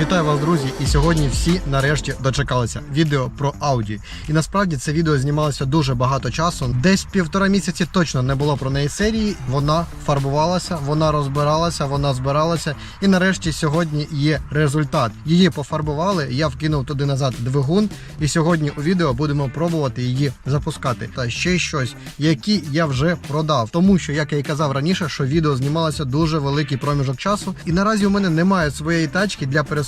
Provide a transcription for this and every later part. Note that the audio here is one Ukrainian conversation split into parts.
Вітаю вас, друзі! І сьогодні всі нарешті дочекалися відео про Audi. І насправді це відео знімалося дуже багато часу. Десь півтора місяці точно не було про неї серії. Вона фарбувалася, вона розбиралася, вона збиралася. І нарешті сьогодні є результат. Її пофарбували. Я вкинув туди назад двигун. І сьогодні у відео будемо пробувати її запускати. Та ще щось, які я вже продав. Тому що, як я і казав раніше, що відео знімалося дуже великий проміжок часу. І наразі у мене немає своєї тачки для пересування.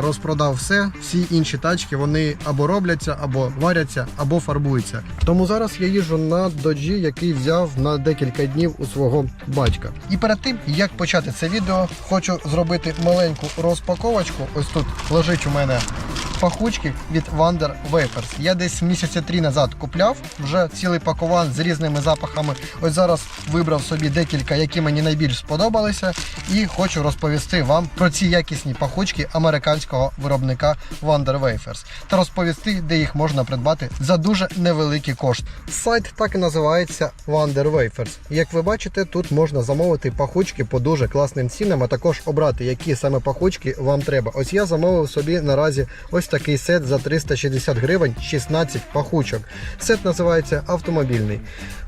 Розпродав все. Всі інші тачки вони або робляться, або варяться, або фарбуються. Тому зараз я їжджу на доджі, який взяв на декілька днів у свого батька. І перед тим як почати це відео, хочу зробити маленьку розпаковочку. Ось тут лежить у мене пахучки від Wander Vapors. Я десь місяця три назад купляв вже цілий пакуван з різними запахами. Ось зараз вибрав собі декілька, які мені найбільш сподобалися, і хочу розповісти вам про ці якісні пахучки американського виробника Wander Wafers та розповісти, де їх можна придбати за дуже невеликий кошт. Сайт так і називається Wander Wafers. Як ви бачите, тут можна замовити пахучки по дуже класним цінам, а також обрати, які саме пахучки вам треба. Ось я замовив собі наразі ось такий сет за 360 гривень, 16 пахучок. Сет називається автомобільний.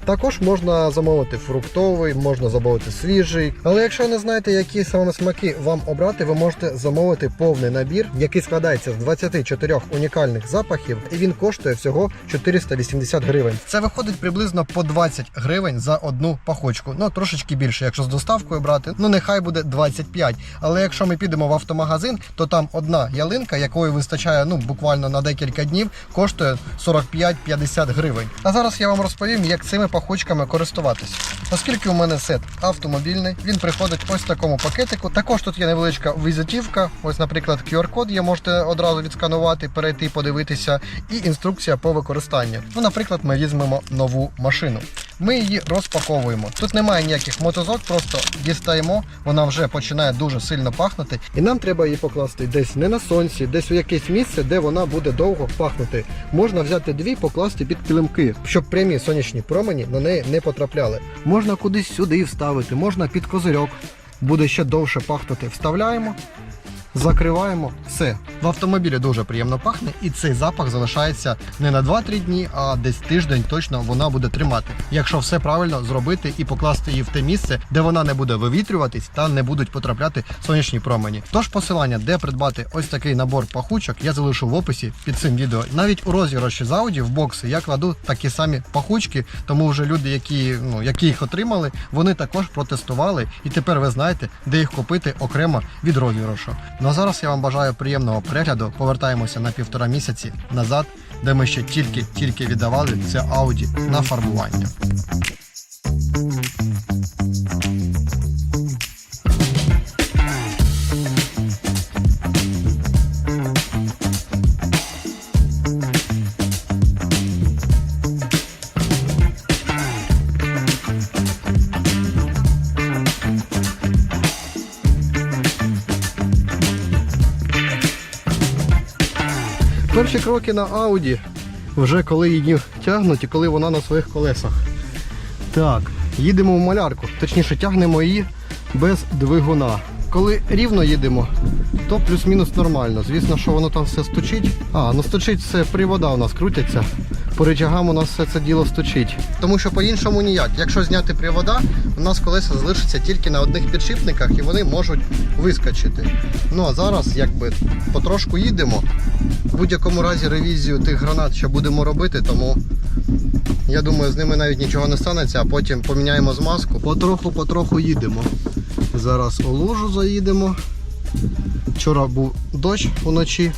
Також можна замовити фруктовий, можна замовити свіжий. Але якщо не знаєте, які саме смаки вам обрати, ви можете замовити повний набір, який складається з 24 унікальних запахів, і він коштує всього 480 гривень. Це виходить приблизно по 20 гривень за одну пахочку. Ну трошечки більше, якщо з доставкою брати, ну нехай буде 25. Але якщо ми підемо в автомагазин, то там одна ялинка, якої вистачає ну буквально на декілька днів, коштує 45-50 гривень. А зараз я вам розповім, як цими пахучками користуватись. Оскільки у мене сет автомобільний, він приходить ось в такому пакетику. Також тут є невеличка візитівка. Ось, наприклад, QR-код є, можете одразу відсканувати, перейти, подивитися, і інструкція по використанню. Ну, наприклад, ми візьмемо нову машину. Ми її розпаковуємо. Тут немає ніяких мотозок, просто дістаємо, вона вже починає дуже сильно пахнути. І нам треба її покласти десь не на сонці, десь у якесь місце, де вона буде довго пахнути. Можна взяти дві, покласти під килимки, щоб прямі сонячні промені на неї не потрапляли. Можна кудись сюди вставити, можна під козирьок. Буде ще довше пахнути. Вставляємо. Закриваємо все. В автомобілі дуже приємно пахне, і цей запах залишається не на 2-3 дні, а десь тиждень точно вона буде тримати. Якщо все правильно зробити і покласти її в те місце, де вона не буде вивітрюватись та не будуть потрапляти сонячні промені. Тож посилання, де придбати ось такий набор пахучок, я залишу в описі під цим відео. Навіть у розіграші з Audi в бокси я кладу такі самі пахучки, тому вже люди, які ну які їх отримали, вони також протестували, і тепер ви знаєте, де їх купити окремо від розіграшу. Ну а зараз я вам бажаю приємного перегляду. Повертаємося на півтора місяці назад, де ми ще тільки-тільки віддавали це ауді на фарбування. Кроки на Ауді, вже коли її тягнуть і коли вона на своїх колесах. Так, їдемо в малярку, точніше тягнемо її без двигуна. Коли рівно їдемо, то плюс-мінус нормально. Звісно, що воно там все стучить. А, ну стучить все, привода у нас крутяться. По речагам у нас все це діло стучить. Тому що по-іншому ніяк. Якщо зняти привода, у нас колеса залишаться тільки на одних підшипниках і вони можуть вискочити. Ну а зараз якби потрошку їдемо. В будь-якому разі ревізію тих гранат ще будемо робити, тому я думаю, з ними навіть нічого не станеться, а потім поміняємо змазку. Потроху-потроху їдемо. Зараз у лужу заїдемо. Вчора був дощ уночі,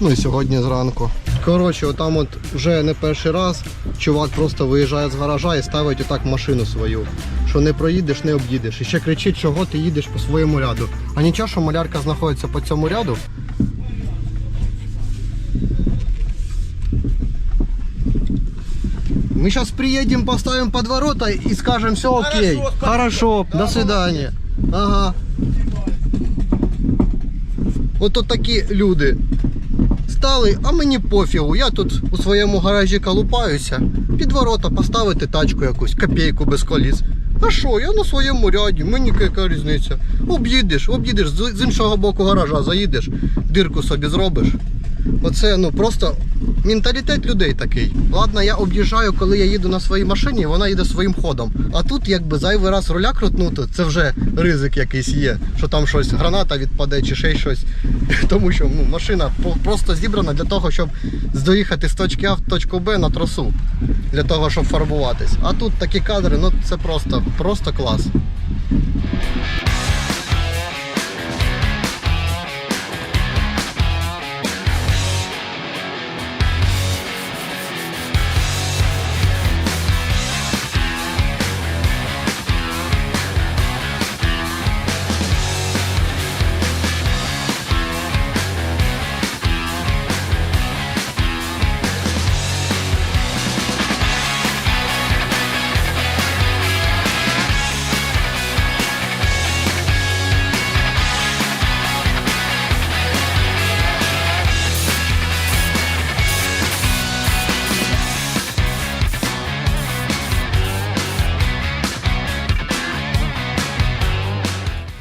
ну і сьогодні зранку. Коротше, отам от вже не перший раз чувак просто виїжджає з гаража і ставить отак машину свою. Що не проїдеш, не об'їдеш. І ще кричить, чого ти їдеш по своєму ряду. А нічого, що малярка знаходиться по цьому ряду. Мы сейчас приедем, поставим под ворота и скажем все окей. Хорошо. Хорошо, Да, до свидания. Ага. От от такі люди. Стали, а мені пофігу. Я тут у своєму гаражі колупаюся. Під ворота поставити тачку якусь, копійку без коліс. А що, я на своєму ряді, мені яка різниця. Об'їдеш, об'їдеш, з іншого боку гаража заїдеш, дирку собі зробиш. Оце ну просто менталітет людей такий. Ладно, я об'їжджаю, коли я їду на своїй машині, вона їде своїм ходом. А тут якби зайвий раз руля крутнути, це вже ризик якийсь є, що там щось граната відпаде чи ще щось. Тому що ну, машина просто зібрана для того, щоб доїхати з точки А в точку Б на трасу, для того, щоб фарбуватись. А тут такі кадри, ну це просто, просто клас.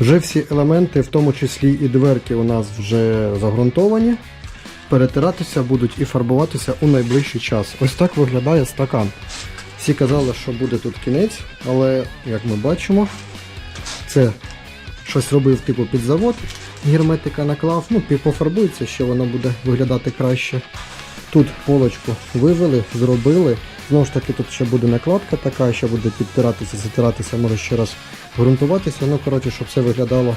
Вже всі елементи, в тому числі і дверки, у нас вже загрунтовані. Перетиратися будуть і фарбуватися у найближчий час. Ось так виглядає стакан. Всі казали, що буде тут кінець, але як ми бачимо, це щось робив типу під завод, герметика наклав, ну пофарбується, ще воно буде виглядати краще. Тут полочку вивели, зробили. Знову ж таки, тут ще буде накладка така, ще буде підтиратися, затиратися, може ще раз ґрунтуватися. Ну, коротше, щоб все виглядало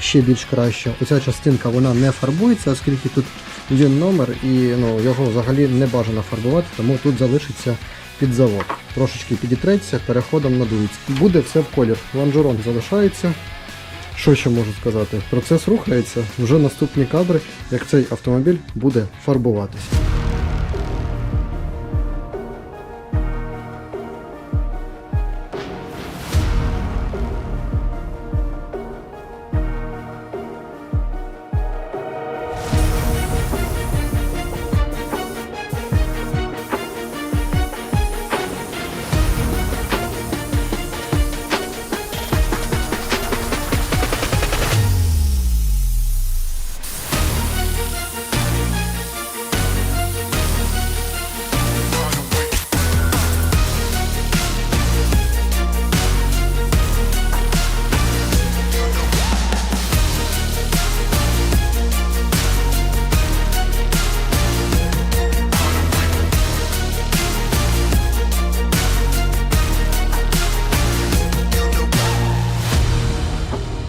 ще більш краще. Оця частинка вона не фарбується, оскільки тут він номер і ну, його взагалі не бажано фарбувати, тому тут залишиться під завод. Трошечки підітреться, переходом надується. Буде все в колір. Лонжерон залишається. Що ще можу сказати? Процес рухається. Вже наступні кадри, як цей автомобіль буде фарбуватися.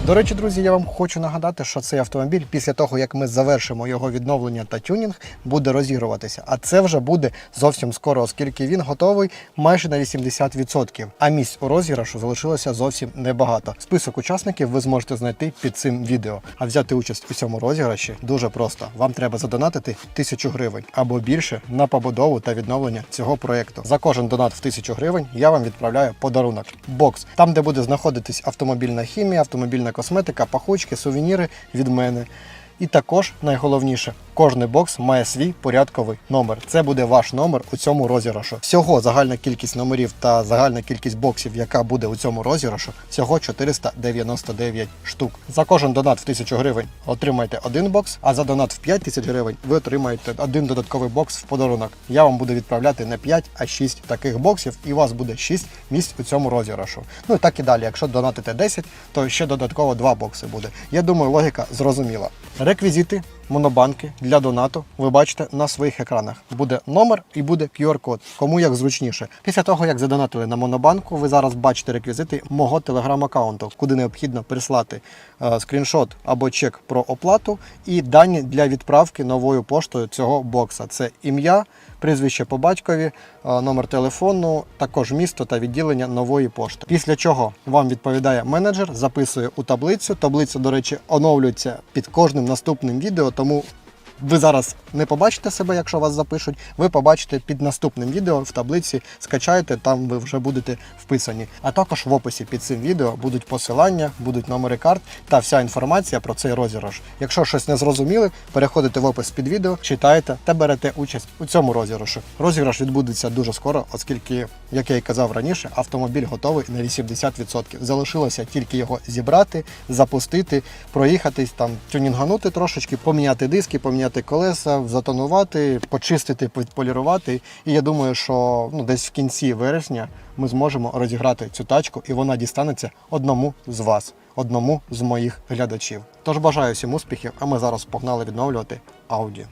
До речі, друзі, я вам хочу нагадати, що цей автомобіль після того, як ми завершимо його відновлення та тюнінг, буде розігруватися. А це вже буде зовсім скоро, оскільки він готовий майже на 80%. А місць у розіграшу залишилося зовсім небагато. Список учасників ви зможете знайти під цим відео. А взяти участь у цьому розіграші дуже просто. Вам треба задонатити тисячу гривень або більше на побудову та відновлення цього проєкту. За кожен донат в тисячу гривень я вам відправляю подарунок. Бокс, там, де буде знаходитись автомобільна хімія, автомобільна косметика, пахучки, сувеніри від мене. І також найголовніше, кожний бокс має свій порядковий номер. Це буде ваш номер у цьому розіграшу. Всього загальна кількість номерів та загальна кількість боксів, яка буде у цьому розіграшу, всього 499 штук. За кожен донат в 1000 гривень отримаєте один бокс, а за донат в 5000 гривень ви отримаєте один додатковий бокс в подарунок. Я вам буду відправляти не 5, а 6 таких боксів, і у вас буде 6 місць у цьому розіграшу. Ну і так і далі. Якщо донатите 10, то ще додатково 2 бокси буде. Я думаю, логіка зрозуміла. Реквізити монобанки для донату ви бачите на своїх екранах. Буде номер і буде QR-код, кому як зручніше. Після того, як задонатили на монобанку, ви зараз бачите реквізити мого телеграм-аккаунту, куди необхідно прислати е, скріншот або чек про оплату і дані для відправки новою поштою цього бокса. Це ім'я, прізвище по батькові, е, номер телефону, також місто та відділення нової пошти. Після чого вам відповідає менеджер, записує у таблицю. Таблиця, до речі, оновлюється під кожним наступним відео, тому ви зараз не побачите себе, якщо вас запишуть. Ви побачите під наступним відео в таблиці, скачаєте, там ви вже будете вписані. А також в описі під цим відео будуть посилання, будуть номери карт та вся інформація про цей розіграш. Якщо щось не зрозуміли, переходите в опис під відео, читаєте та берете участь у цьому розіграшу. Розіграш відбудеться дуже скоро, оскільки, як я і казав раніше, автомобіль готовий на 80%. Залишилося тільки його зібрати, запустити, проїхатись там, тюнінганути трошечки, поміняти диски, поміняти колеса, затонувати, почистити, підполірувати. І я думаю, що ну, десь в кінці вересня ми зможемо розіграти цю тачку, і вона дістанеться одному з вас, одному з моїх глядачів. Тож бажаю всім успіхів, а ми зараз погнали відновлювати Audi.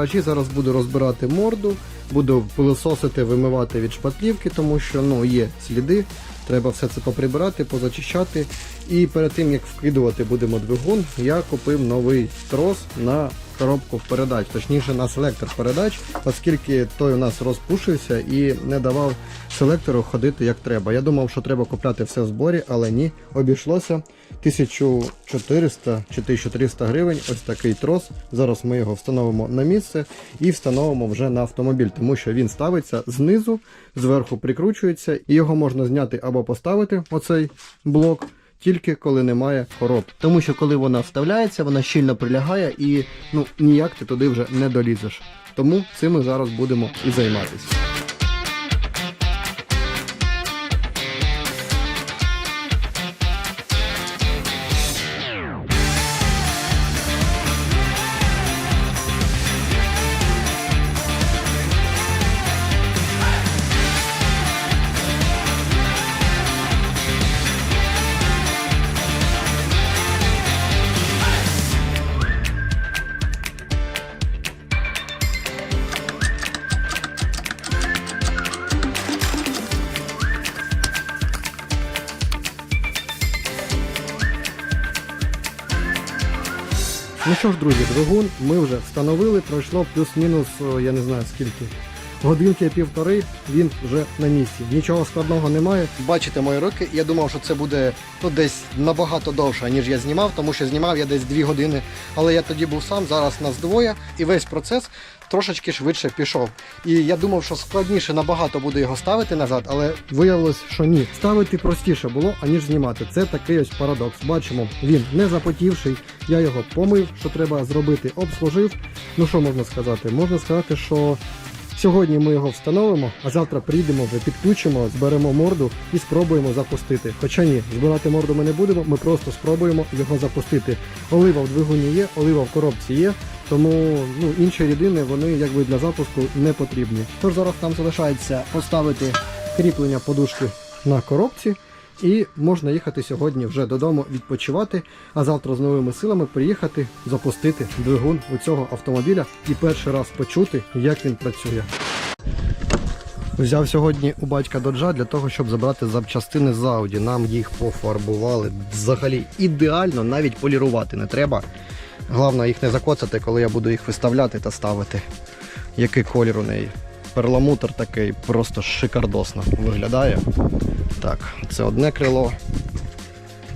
Гаражі, зараз буду розбирати морду, буду пилососити, вимивати від шпатлівки, тому що ну, є сліди. Треба все це поприбирати, позачищати. І перед тим як вкидувати будемо двигун, я купив новий трос на коробку передач, точніше на селектор передач, оскільки той у нас розпушився і не давав селектору ходити як треба. Я думав, що треба купляти все в зборі, але ні, обійшлося 1400 чи 1300 гривень. Ось такий трос. Зараз ми його встановимо на місце і встановимо вже на автомобіль, тому що він ставиться знизу, зверху прикручується, і його можна зняти або поставити оцей блок. Тільки коли немає хороб. Тому що коли вона вставляється, вона щільно прилягає і ну ніяк ти туди вже не долізеш. Тому цим ми зараз будемо і займатися. Що ж, друзі, двигун ми вже встановили, пройшло плюс-мінус, я не знаю скільки. Годинки півтори, він вже на місці. Нічого складного немає. Бачите мої руки, я думав, що це буде ну, десь набагато довше, ніж я знімав, тому що знімав я десь дві години. Але я тоді був сам, зараз нас двоє, і весь процес трошечки швидше пішов. І я думав, що складніше набагато буде його ставити назад, але виявилось, що ні. Ставити простіше було, аніж знімати. Це такий ось парадокс. Бачимо, він не запотівший. Я його помив, що треба зробити, обслужив. Ну що можна сказати? Можна сказати, що Сьогодні ми його встановимо, а завтра прийдемо, вже підключимо, зберемо морду і спробуємо запустити. Хоча ні, збирати морду ми не будемо, ми просто спробуємо його запустити. Олива в двигуні є, олива в коробці є, тому ну, інші рідини вони якби для запуску не потрібні. Тож зараз нам залишається поставити кріплення подушки на коробці. І можна їхати сьогодні вже додому відпочивати, а завтра з новими силами приїхати запустити двигун у цього автомобіля і перший раз почути, як він працює. Взяв сьогодні у батька доджа для того, щоб забрати запчастини з Audi. Нам їх пофарбували взагалі ідеально, навіть полірувати не треба. Головне їх не закоцати, коли я буду їх виставляти та ставити. Який колір у неї? Перламутр такий просто шикардосно виглядає. Так, це одне крило.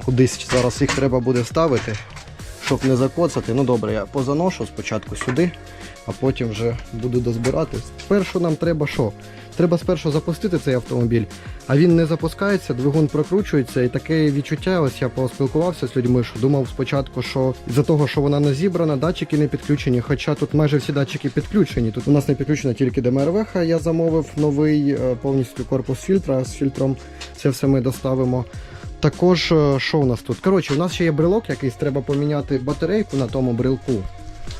Кудись зараз їх треба буде ставити, щоб не закоцати. Ну добре, я позаношу спочатку сюди, а потім вже буду дозбирати. Спершу нам треба що? Треба спершу запустити цей автомобіль, а він не запускається, двигун прокручується, і таке відчуття. Ось я поспілкувався з людьми, що думав спочатку, що з-за того, що вона не зібрана, датчики не підключені. Хоча тут майже всі датчики підключені. Тут у нас не підключена тільки ДМРВХ. Я замовив новий е, повністю корпус фільтра з фільтром. Це все ми доставимо. Також е, що у нас тут? Коротше, у нас ще є брелок якийсь, треба поміняти батарейку на тому брелку.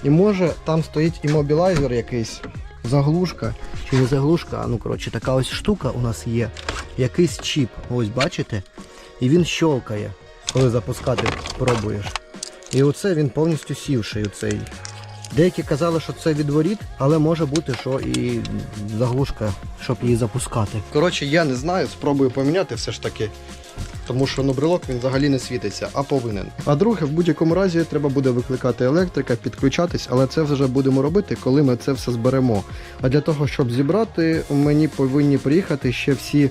І може там стоїть іммобілайзер якийсь, заглушка. Чи не заглушка, а ну коротше, така ось штука у нас є. Якийсь чіп. Ось бачите? І він щолкає, коли запускати пробуєш. І оце він повністю сівший. Оцей. Деякі казали, що це відворіт, але може бути, що і заглушка, щоб її запускати. Коротше, я не знаю, спробую поміняти все ж таки. Тому що ну, він взагалі не світиться, а повинен. А друге, в будь-якому разі треба буде викликати електрика, підключатись, але це вже будемо робити, коли ми це все зберемо. А для того, щоб зібрати, мені повинні приїхати ще всі.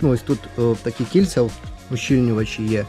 Ну ось тут о, такі кільця ущільнювачі є.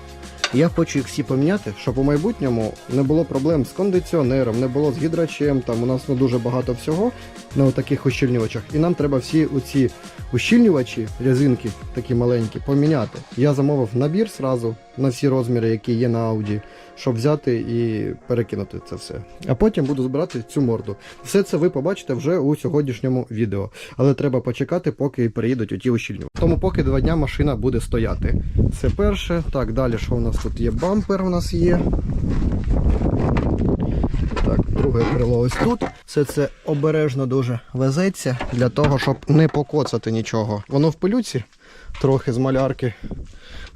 Я хочу їх всі поміняти, щоб у майбутньому не було проблем з кондиціонером, не було з гідрачем. Там у нас ну, дуже багато всього на таких ущільнювачах. І нам треба всі оці ущільнювачі, рязинки такі маленькі, поміняти. Я замовив набір сразу на всі розміри, які є на Audi, щоб взяти і перекинути це все. А потім буду збирати цю морду. Все це ви побачите вже у сьогоднішньому відео. Але треба почекати, поки приїдуть оті ущільнювачі. Тому поки два дня машина буде стояти. Це перше. Так, далі що у нас тут є? Бампер у нас є. Так, друге крило ось тут. Все це обережно дуже везеться для того, щоб не покоцати нічого. Воно в пилюці, трохи з малярки.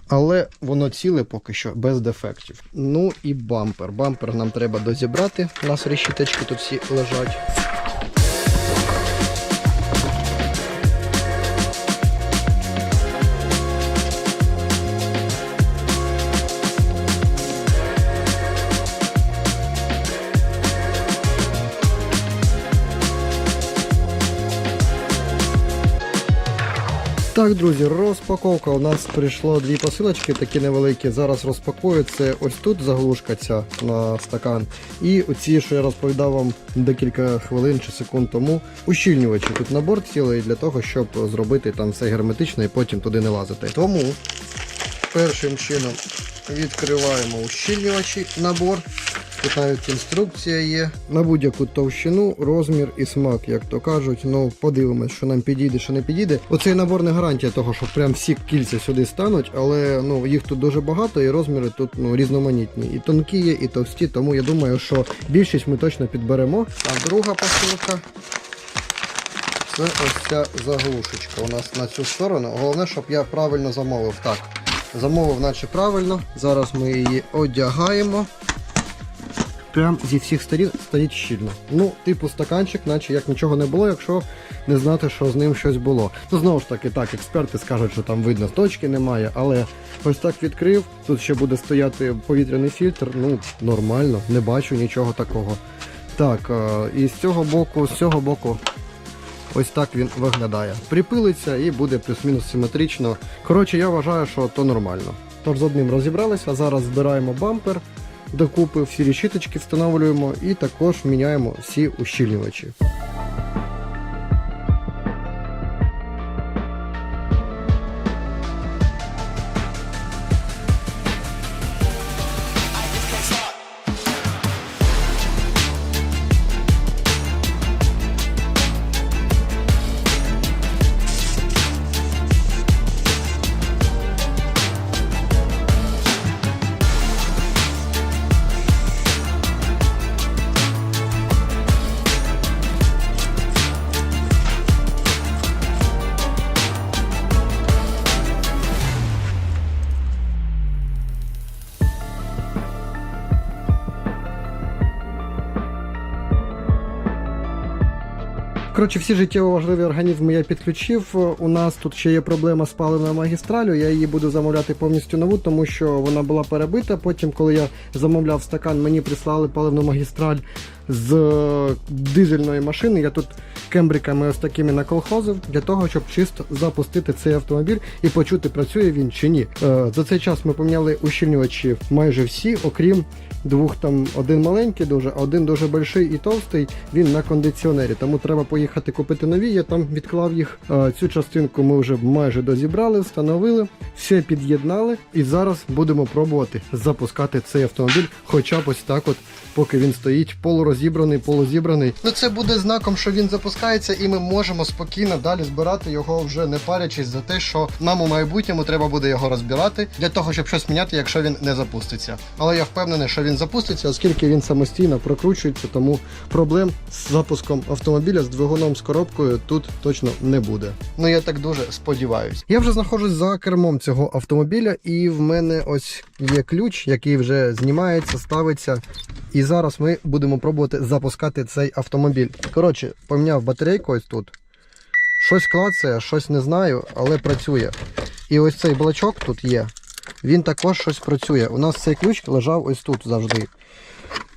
Але воно ціле поки що без дефектів. Ну і бампер. Бампер нам треба дозібрати. У нас решіточки тут всі лежать. Так, друзі, розпаковка. У нас прийшло дві посилочки, такі невеликі. Зараз розпакую. Це ось тут заглушка ця на стакан. І оці, що я розповідав вам декілька хвилин чи секунд тому, ущільнювачі. Тут набор цілий для того, щоб зробити там все герметично і потім туди не лазити. Тому першим чином відкриваємо ущільнювачі набор. Навіть інструкція є. На будь-яку товщину, розмір і смак, як то кажуть. Ну, подивимось, що нам підійде, що не підійде. Оцей набор не гарантія того, що прям всі кільця сюди стануть, але ну їх тут дуже багато і розміри тут ну, різноманітні. І тонкі є, і товсті, тому я думаю, що більшість ми точно підберемо. А друга посилка. Це ось ця заглушечка у нас на цю сторону. Головне, щоб я правильно замовив. Так, замовив, наче правильно. Зараз ми її одягаємо. Прям зі всіх сторін стоїть щільно. Ну, типу стаканчик, наче як нічого не було, якщо не знати, що з ним щось було. Ну, знову ж таки, так, експерти скажуть, що там видно точки немає, але ось так відкрив. Тут ще буде стояти повітряний фільтр. Ну, нормально, не бачу нічого такого. Так, е, і з цього боку, з цього боку. Ось так він виглядає. Припилиться і буде плюс-мінус симетрично. Коротше, я вважаю, що то нормально. Тож з одним розібралися, зараз збираємо бампер докупи, всі решіточки встановлюємо і також міняємо всі ущільнювачі. Коротше, всі життєво важливі організми я підключив. У нас тут ще є проблема з паливною магістралю. Я її буду замовляти повністю нову, тому що вона була перебита. Потім, коли я замовляв стакан, мені прислали паливну магістраль з е, дизельної машини. Я тут кембриками ось такими наколхозив для того, щоб чисто запустити цей автомобіль і почути, працює він чи ні. Е, За цей час ми поміняли ущільнювачі майже всі, окрім двох там один маленький, дуже, а один дуже больший і товстий. Він на кондиціонері. Тому треба поїхати купити нові. Я там відклав їх. Е, Цю частинку ми вже майже дозібрали, встановили, все під'єднали, і зараз будемо пробувати запускати цей автомобіль, хоча б ось так, от, поки він стоїть полурозібраний, полузібраний. Ну це буде знаком, що він запускається, і ми можемо спокійно далі збирати його, вже не парячись за те, що нам у майбутньому треба буде його розбирати для того, щоб щось міняти, якщо він не запуститься. Але я впевнений, що він запуститься, оскільки він самостійно прокручується, тому проблем з запуском автомобіля з двигуном з коробкою тут точно не буде. Ну я так дуже сподіваюся. Я вже знаходжусь за кермом цього автомобіля, і в мене ось є ключ, який вже знімається, ставиться. І зараз ми будемо пробувати запускати цей автомобіль. Коротше, поміняв батарейку ось тут. Щось клацає, щось не знаю, але працює. І ось цей блочок тут є. Він також щось працює. У нас цей ключ лежав ось тут завжди.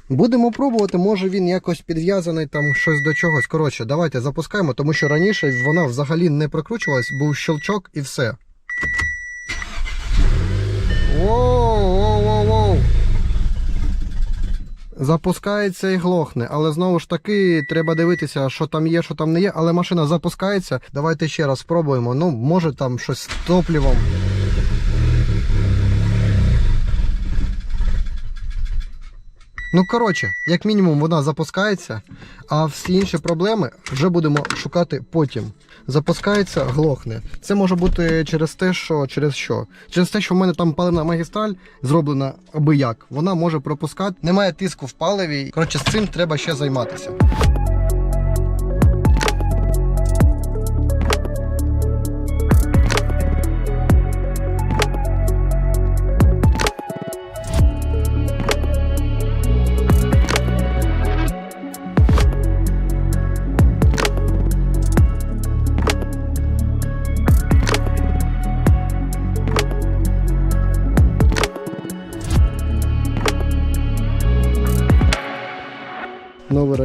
Будемо пробувати, може він якось підв'язаний там щось до чогось. Коротше, давайте запускаємо, тому що раніше вона взагалі не прокручувалась, був щелчок і все. Воу. Запускається і глохне, але знову ж таки треба дивитися, що там є, що там не є. Але машина запускається. Давайте ще раз спробуємо. Ну, може там щось з топливом. Ну, коротше, як мінімум, вона запускається, а всі інші проблеми вже будемо шукати потім. Запускається, глохне. Це може бути через те, що через що? Через те, що в мене там паливна магістраль зроблена аби як. Вона може пропускати, немає тиску в паливі. Коротше, з цим треба ще займатися.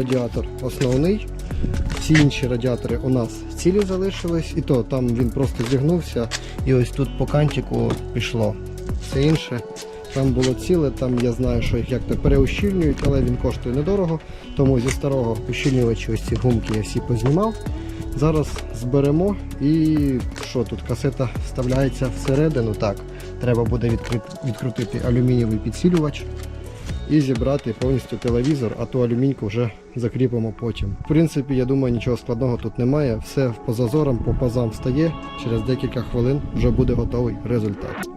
Радіатор основний. Всі інші радіатори у нас цілі залишились, і то там він просто зігнувся, і ось тут по кантику пішло. Все інше там було ціле, там я знаю, що їх як-то переущільнюють, але він коштує недорого. Тому зі старого ущільнювача ось ці гумки я всі познімав. Зараз зберемо і що тут? Касета вставляється всередину. Так, треба буде відкрити- відкрутити алюмінієвий підсилювач і зібрати повністю телевізор, а ту алюміньку вже закріпимо потім. В принципі, я думаю, нічого складного тут немає. Все по зазорам, по пазам встає. Через декілька хвилин вже буде готовий результат.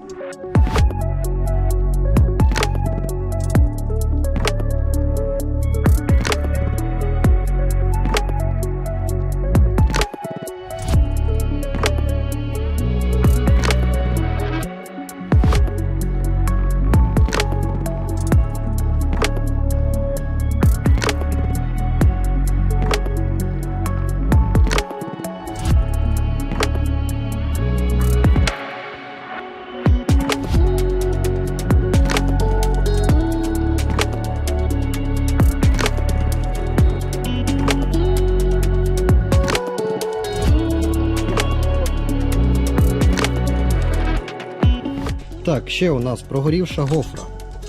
Ще у нас прогорівша гофра.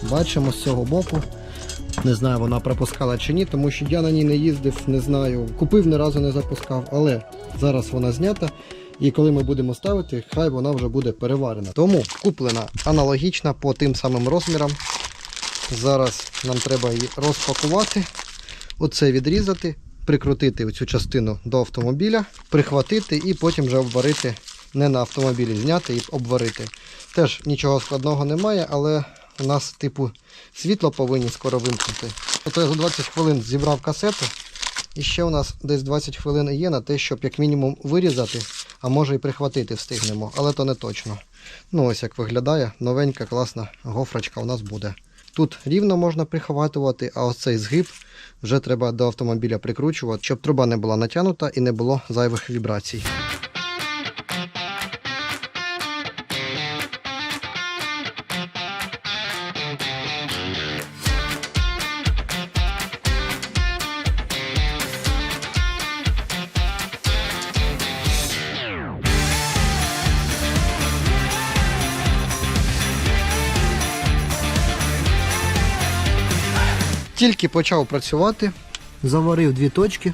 Бачимо з цього боку. Не знаю, вона пропускала чи ні, тому що я на ній не їздив, не знаю. Купив ні разу не запускав, але зараз вона знята. І коли ми будемо ставити, хай вона вже буде переварена. Тому куплена аналогічна по тим самим розмірам. Зараз нам треба її розпакувати, оце відрізати, прикрутити цю частину до автомобіля, прихватити і потім вже обварити не на автомобілі, зняти і обварити. Теж нічого складного немає, але у нас, типу, світло повинні скоро вимкнути. Ото я за 20 хвилин зібрав касету. І ще у нас десь 20 хвилин є на те, щоб як мінімум вирізати, а може і прихватити встигнемо, але то не точно. Ну ось як виглядає, новенька класна гофрочка у нас буде. Тут рівно можна прихватувати, а ось цей згиб вже треба до автомобіля прикручувати, щоб труба не була натягнута і не було зайвих вібрацій. Тільки почав працювати, заварив дві точки,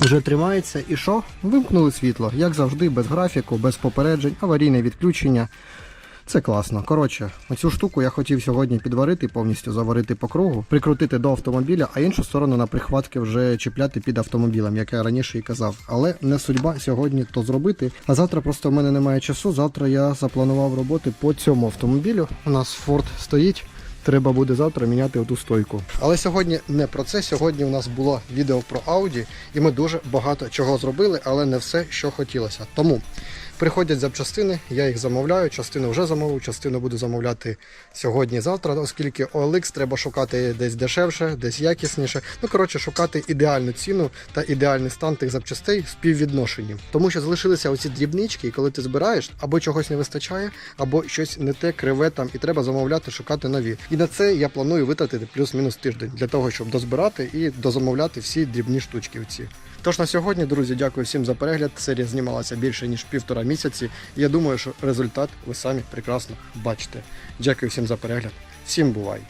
вже тримається. І що? Вимкнули світло, як завжди, без графіку, без попереджень, аварійне відключення. Це класно. Коротше, оцю штуку я хотів сьогодні підварити, повністю заварити по кругу, прикрутити до автомобіля, а іншу сторону на прихватки вже чіпляти під автомобілем, як я раніше і казав. Але не судьба сьогодні то зробити. А завтра просто в мене немає часу. Завтра я запланував роботи по цьому автомобілю. У нас Ford стоїть. Треба буде завтра міняти оту стойку. Але сьогодні не про це. Сьогодні у нас було відео про Audi, і ми дуже багато чого зробили, але не все, що хотілося. Тому приходять запчастини, я їх замовляю. Частину вже замовив, частину буду замовляти сьогодні-завтра, оскільки OLX треба шукати десь дешевше, десь якісніше. Ну коротше, шукати ідеальну ціну та ідеальний стан тих запчастей в співвідношенні. Тому що залишилися оці дрібнички, і коли ти збираєш, або чогось не вистачає, або щось не те криве там, і треба замовляти, шукати нові. І на це я планую витратити плюс-мінус тиждень для того, щоб дозбирати і дозамовляти всі дрібні штучки. Ці. Тож на сьогодні, друзі, дякую всім за перегляд. Серія знімалася більше ніж півтора місяці. Я думаю, що результат ви самі прекрасно бачите. Дякую всім за перегляд. Всім бувай!